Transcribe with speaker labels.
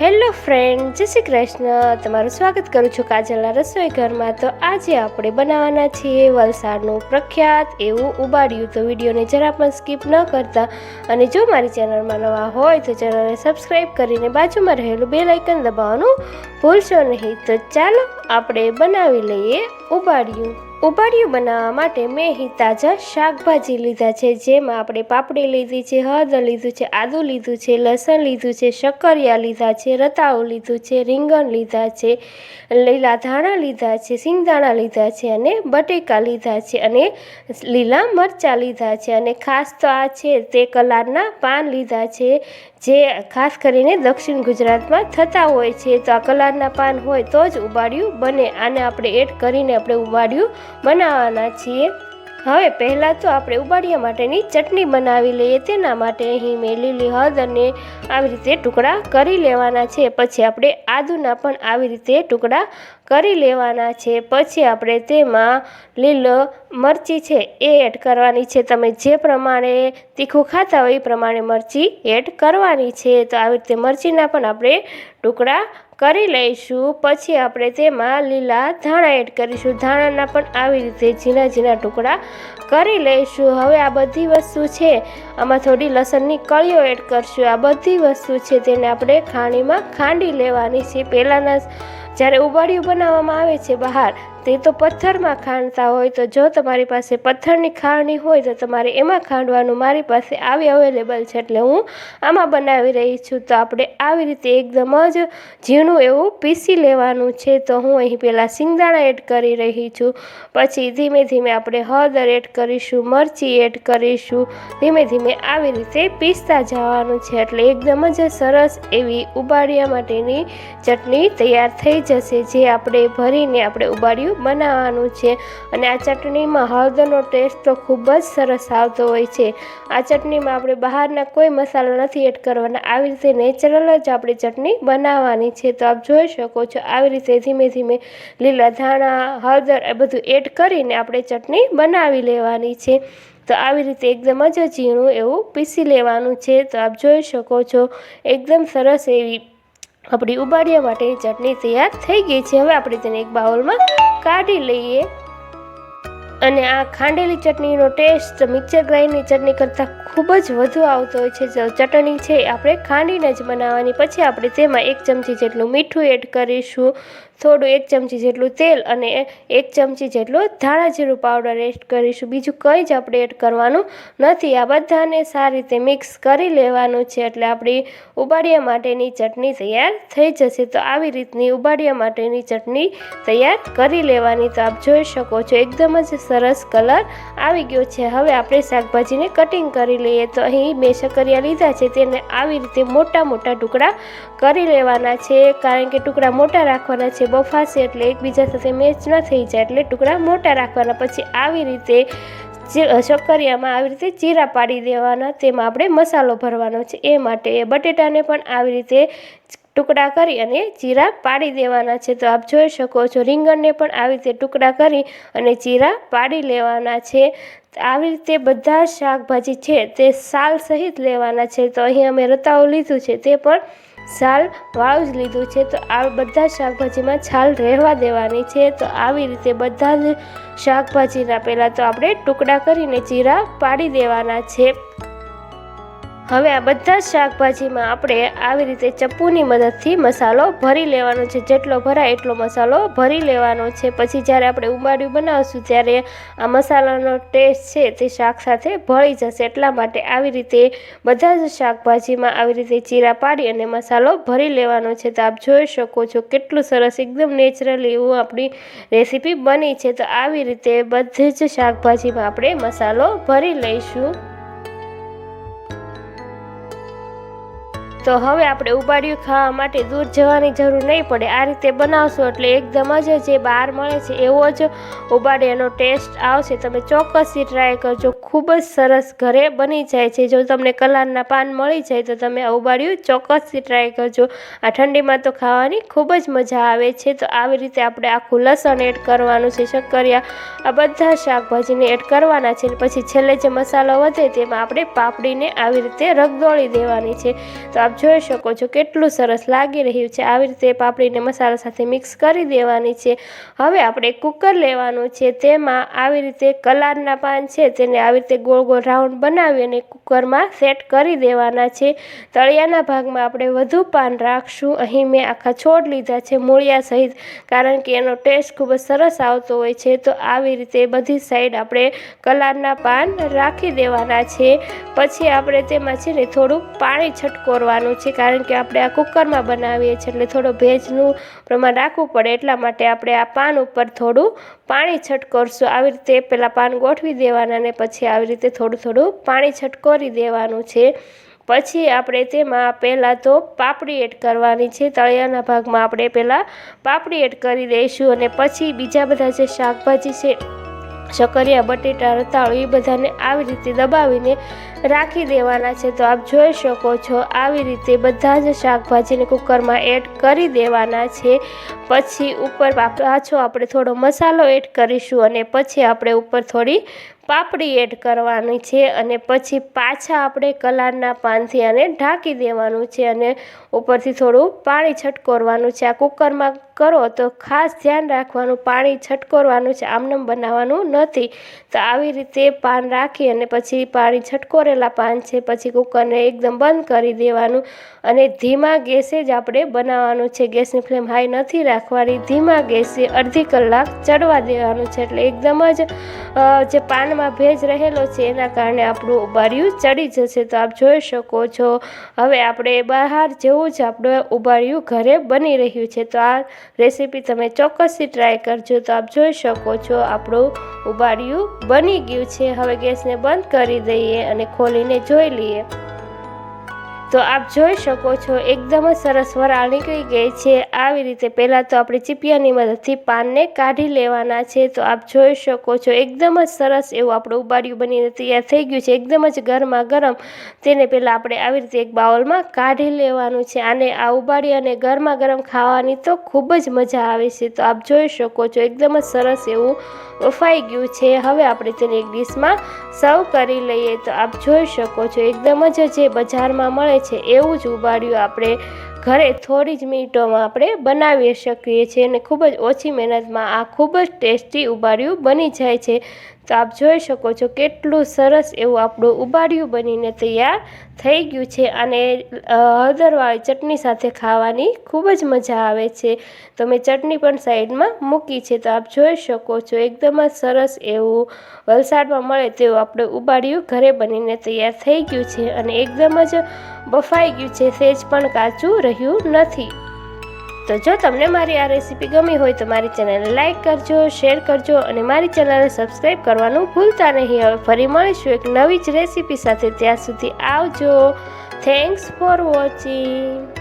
Speaker 1: Hello friend, જય શ્રી કૃષ્ણ. તમારું સ્વાગત કરું છું કાજલના રસોઈ ઘરમાં. તો આજે આપણે બનાવવાના છીએ વલસાડનું પ્રખ્યાત એવું ઉબાડ્યું. તો વિડીયોને જરા પણ સ્કીપ ન કરતા. અને જો મારી ચેનલમાં નવા હોય તો ચેનલને સબસ્ક્રાઈબ કરીને બાજુમાં રહેલું બે લાઇકન દબાવવાનું ભૂલશો નહીં. તો ચાલો આપણે બનાવી લઈએ ઉબાડ્યું. ઉબાડિયું બનાવવા માટે મેં અહીં તાજા શાકભાજી લીધા છે. જેમાં આપણે પાપડી લીધી છે, હળદર લીધું છે, આદું લીધું છે, લસણ લીધું છે, શક્કરિયા લીધા છે, રતાળું લીધું છે, રીંગણ લીધા છે, લીલા ધાણા લીધા છે, સિંગદાણા લીધા છે અને બટેકા લીધા છે અને લીલા મરચાં લીધા છે. અને ખાસ તો આ છે તે કલારના પાન લીધા છે. જે ખાસ કરીને દક્ષિણ ગુજરાતમાં થતા હોય છે, તો આ કલારના પાન હોય તો જ ઉબાડિયું બને. આને આપણે એડ કરીને આપણે ઉબાડિયું બનાવવાના છીએ. હવે પહેલાં તો આપણે ઉબાડિયા માટેની ચટણી બનાવી લઈએ. તેના માટે અહીં મેં લીલી હળદરને આવી રીતે ટુકડા કરી લેવાના છે. પછી આપણે આદુના પણ આવી રીતે ટુકડા કરી લેવાના છે. પછી આપણે તેમાં લીલો મરચી છે એ એડ કરવાની છે. તમે જે પ્રમાણે તીખું ખાતા હોય એ પ્રમાણે મરચી એડ કરવાની છે. તો આવી રીતે મરચીના પણ આપણે ટુકડા કરી લઈશું. પછી આપણે તેમાં લીલા ધાણા એડ કરીશું. ધાણાના પણ આવી રીતે ઝીણા ઝીણા ટુકડા કરી લઈશું. હવે આ બધી વસ્તુ છે, આમાં થોડી લસણની કળીઓ એડ કરશું. આ બધી વસ્તુ છે તેને આપણે ખાણીમાં ખાંડી લેવાની છે. પહેલાંના જ્યારે ઉબાડિયું બનાવવામાં આવે છે બહાર તે તો પથ્થરમાં ખાંડતા હોય તો જો તમારી પાસે પથ્થરની ખાંડણી હોય તો તમારે એમાં ખાંડવાનું મારી પાસે આવી અવેલેબલ છે એટલે હું આમાં બનાવી રહી છું. તો આપણે આવી રીતે એકદમ જ ઝીણું એવું પીસી લેવાનું છે. તો હું અહીં પહેલાં સિંગદાણા એડ કરી રહી છું. પછી ધીમે ધીમે આપણે હળદર એડ કરીશું, મરચી એડ કરીશું. ધીમે ધીમે આવી રીતે પીસતા જવાનું છે એટલે એકદમ જ સરસ એવી ઉબાડિયા માટેની ચટણી તૈયાર થઈ જશે. જે આપણે ભરીને આપણે ઉબાડિયું બનાવવાનું છે. અને આ ચટણીમાં હળદરનો ટેસ્ટ તો ખૂબ જ સરસ આવતો હોય છે. આ ચટણીમાં આપણે બહારના કોઈ મસાલા નથી એડ કરવાના. આવી રીતે નેચરલ જ આપણે ચટણી બનાવવાની છે. તો આપ જોઈ શકો છો, આવી રીતે ધીમે ધીમે લીલા ધાણા, હળદર એ બધું એડ કરીને આપણે ચટણી બનાવી લેવાની છે. તો આવી રીતે એકદમ જ ઝીણું એવું પીસી લેવાનું છે. તો આપ જોઈ શકો છો, એકદમ સરસ એવી આપણી ઉબાડિયા માટેની ચટણી તૈયાર થઈ ગઈ છે. હવે આપણે તેને એક બાઉલમાં કાઢી લઈએ. અને આ ખાંડેલી ચટણીનો ટેસ્ટ મિક્સર ગ્રાઇન્ડની ચટણી કરતાં ખૂબ જ વધુ આવતો હોય છે. ચટણી છે આપણે ખાંડીને જ બનાવવાની. પછી આપણે તેમાં એક ચમચી જેટલું મીઠું એડ કરીશું. થોડું એક ચમચી જેટલું તેલ અને એક ચમચી જેટલું ધાણા જીરું પાવડર એડ કરીશું. બીજું કંઈ જ આપણે એડ કરવાનું નથી. આ બધાને સારી રીતે મિક્સ કરી લેવાનું છે એટલે આપણી ઉબાડિયા માટેની ચટણી તૈયાર થઈ જશે. તો આવી રીતની ઉબાડિયા માટેની ચટણી તૈયાર કરી લેવાની. તો આપ જોઈ શકો છો, એકદમ જ સરસ કલર આવી ગયો છે. હવે આપણે શાકભાજીને કટિંગ કરી લઈએ. તો અહીં મેં શકરિયા લીધા છે. તેને આવી રીતે મોટા મોટા ટુકડા કરી લેવાના છે. કારણ કે ટુકડા મોટા રાખવાના છે બફાશે એટલે એકબીજા સાથે મેચ ન થઈ જાય એટલે ટુકડા મોટા રાખવાના. પછી આવી રીતે શક્કરિયામાં આવી રીતે ચીરા પાડી દેવાના, તેમાં આપણે મસાલો ભરવાનો છે. એ માટે બટેટાને પણ આવી રીતે ટુકડા કરી અને ચીરા પાડી દેવાના છે. તો આપ જોઈ શકો છો, રીંગણને પણ આવી રીતે ટુકડા કરી અને ચીરા પાડી લેવાના છે. આવી રીતે બધા શાકભાજી છે તે સાલ સહિત લેવાના છે. તો અહીં અમે રતાઓ લીધું છે તે પણ છાલ વાળું જ લીધું છે, તો આ બધા શાકભાજીમાં છાલ રહેવા દેવાની છે, તો આવી રીતે બધા જ શાકભાજીના પહેલાં તો આપણે ટુકડા કરીને ચીરા પાડી દેવાના છે. હવે આ બધા જ શાકભાજીમાં આપણે આવી રીતે ચપ્પુની મદદથી મસાલો ભરી લેવાનો છે. જેટલો ભરાય એટલો મસાલો ભરી લેવાનો છે. પછી જ્યારે આપણે ઉંબાડિયું બનાવશું ત્યારે આ મસાલાનો ટેસ્ટ છે તે શાક સાથે ભળી જશે. એટલા માટે આવી રીતે બધા જ શાકભાજીમાં આવી રીતે ચીરા પાડી અને મસાલો ભરી લેવાનો છે. તો આપ જોઈ શકો છો કેટલું સરસ એકદમ નેચરલી એવું આપણી રેસીપી બની છે. તો આવી રીતે બધી જ શાકભાજીમાં આપણે મસાલો ભરી લઈશું. તો હવે આપણે ઉબાડિયું ખાવા માટે દૂર જવાની જરૂર નહીં પડે. આ રીતે બનાવશો એટલે એકદમ જ જે બહાર મળે છે એવો જ ઉબાડિયાનો ટેસ્ટ આવશે. તમે ચોક્કસથી ટ્રાય કરજો. ખૂબ જ સરસ ઘરે બની જાય છે. જો તમને કલારના પાન મળી જાય તો તમે આ ઉબાડિયું ચોક્કસથી ટ્રાય કરજો. આ ઠંડીમાં તો ખાવાની ખૂબ જ મજા આવે છે. તો આવી રીતે આપણે આખું લસણ એડ કરવાનું છે, શક્કરિયા. આ બધા શાકભાજીને એડ કરવાના છે. પછી છેલ્લે જે મસાલો વધે તેમાં આપણે પાપડીને આવી રીતે રગદોળી દેવાની છે. તો આપ જોઈ શકો છો કેટલું સરસ લાગી રહ્યું છે. આવી રીતે પાપડીને મસાલા સાથે મિક્સ કરી દેવાની છે. હવે આપણે કુકર લેવાનું છે. તેમાં આવી રીતે કલારના પાન છે. તેને આવી રીતે ગોળ ગોળ રાઉન્ડ બનાવી અને કુકરમાં સેટ કરી દેવાના છે. તળિયાના ભાગમાં આપણે વધુ પાન રાખશું. અહીં મેં આખા છોડ લીધા છે મૂળિયા સહિત, કારણ કે એનો ટેસ્ટ ખૂબ જ સરસ આવતો હોય છે. તો આવી રીતે બધી સાઈડ આપણે કલારના પાન રાખી દેવાના છે. પછી આપણે તેમાં છે ને થોડું પાણી છટકોરવાનું છે કારણ કે આપણે આ કુકરમાં બનાવીએ છીએ એટલે થોડો ભેજનું પ્રમાણ રાખવું પડે એટલા માટે આપણે આ પાન ઉપર થોડું પાણી છટકોરશું આવી રીતે પહેલાં પાન ગોઠવી દેવાના અને પછી આવી રીતે થોડું થોડું પાણી છટકોરી દેવાનું છે. પછી આપણે તેમાં પહેલાં તો પાપડી એડ કરવાની છે. તળિયાના ભાગમાં આપણે પહેલાં પાપડી એડ કરી દઈશું અને પછી બીજા બધા જે શાકભાજી છે શકરિયા બટેટા, રતાળું, એ બધાને આવી રીતે દબાવીને રાખી દેવાના છે. તો આપ જોઈ શકો છો, આવી રીતે બધા જ શાકભાજીને કુકરમાં એડ કરી દેવાના છે. પછી ઉપર પાછો આપણે થોડો મસાલો એડ કરીશું અને પછી આપણે ઉપર થોડી પાપડી એડ કરવાની છે અને પછી પાછા આપણે કલારના પાનથી આને ઢાંકી દેવાનું છે અને ઉપરથી થોડું પાણી છટકોરવાનું છે. આ કુકરમાં કરો તો ખાસ ધ્યાન રાખવાનું, પાણી છટકોરવાનું છે. આમનમ બનાવવાનું નથી. તો આવી રીતે પાન રાખી અને પછી પાણી છટકોરેલા પાન છે, પછી કુકરને એકદમ બંધ કરી દેવાનું અને ધીમા ગેસે જ આપણે બનાવવાનું છે. ગેસની ફ્લેમ હાઈ નથી રાખવાની, ધીમા ગેસે અડધી કલાક ચડવા દેવાનું છે એટલે એકદમ જ જે પાનમાં ભેજ રહેલો છે એના કારણે આપણું ઉબાડિયું ચડી જશે. તો આપ જોઈ શકો છો, હવે આપણે બહાર જેવું જ આપણે ઉબાડિયું ઘરે બની રહ્યું છે. તો આ રેસીપી તમે ચોક્કસથી ટ્રાય કરજો. તો આપ જોઈ શકો છો આપણું ઉબાડિયું બની ગયું છે. હવે ગેસને બંધ કરી દઈએ અને ખોલીને જોઈ લઈએ. તો આપ જોઈ શકો છો, એકદમ જ સરસ વરાળ નીકળી ગઈ છે. આવી રીતે પહેલાં તો આપણે ચીપિયાની મદદથી પાનને કાઢી લેવાના છે. તો આપ જોઈ શકો છો, એકદમ જ સરસ એવું આપણું ઉબાડિયું બનીને તૈયાર થઈ ગયું છે. એકદમ જ ગરમા ગરમ તેને પહેલાં આપણે આવી રીતે એક બાઉલમાં કાઢી લેવાનું છે. આને આ ઉબાડી અને ગરમા ગરમ ખાવાની તો ખૂબ જ મજા આવે છે. તો આપ જોઈ શકો છો, એકદમ જ સરસ એવું બફાઈ ગયું છે. હવે આપણે તેને એક ડીશમાં સર્વ કરી લઈએ. તો આપ જોઈ શકો છો, એકદમ જ જે બજારમાં મળે છે એવું જ ઉબાડિયું આપણે ઘરે થોડી જ મિનિટોમાં આપણે બનાવી શકીએ છીએ અને ખૂબ જ ઓછી મહેનતમાં આ ખૂબ જ ટેસ્ટી ઉબાડિયું બની જાય છે. તો આપ જોઈ શકો છો કેટલું સરસ એવું આપણું ઉબાડિયું બનીને તૈયાર થઈ ગયું છે અને હળદરવાળી ચટણી સાથે ખાવાની ખૂબ જ મજા આવે છે. તો મેં ચટણી પણ સાઈડમાં મૂકી છે. તો આપ જોઈ શકો છો એકદમ જ સરસ એવું વલસાડમાં મળે તેવું આપણે ઉબાડિયું ઘરે બનીને તૈયાર થઈ ગયું છે અને એકદમ જ બફાઈ ગયું છે. સેજ પણ કાચું રહ્યું નથી. તો જો તમને મારી આ રેસીપી ગમી હોય તો મારી ચેનલને લાઇક કરજો, શેર કરજો અને મારી ચેનલને સબસ્ક્રાઈબ કરવાનું ભૂલતા નહીં. હવે ફરી મળીશું એક નવી જ રેસીપી સાથે. ત્યાં સુધી આવજો. Thanks for watching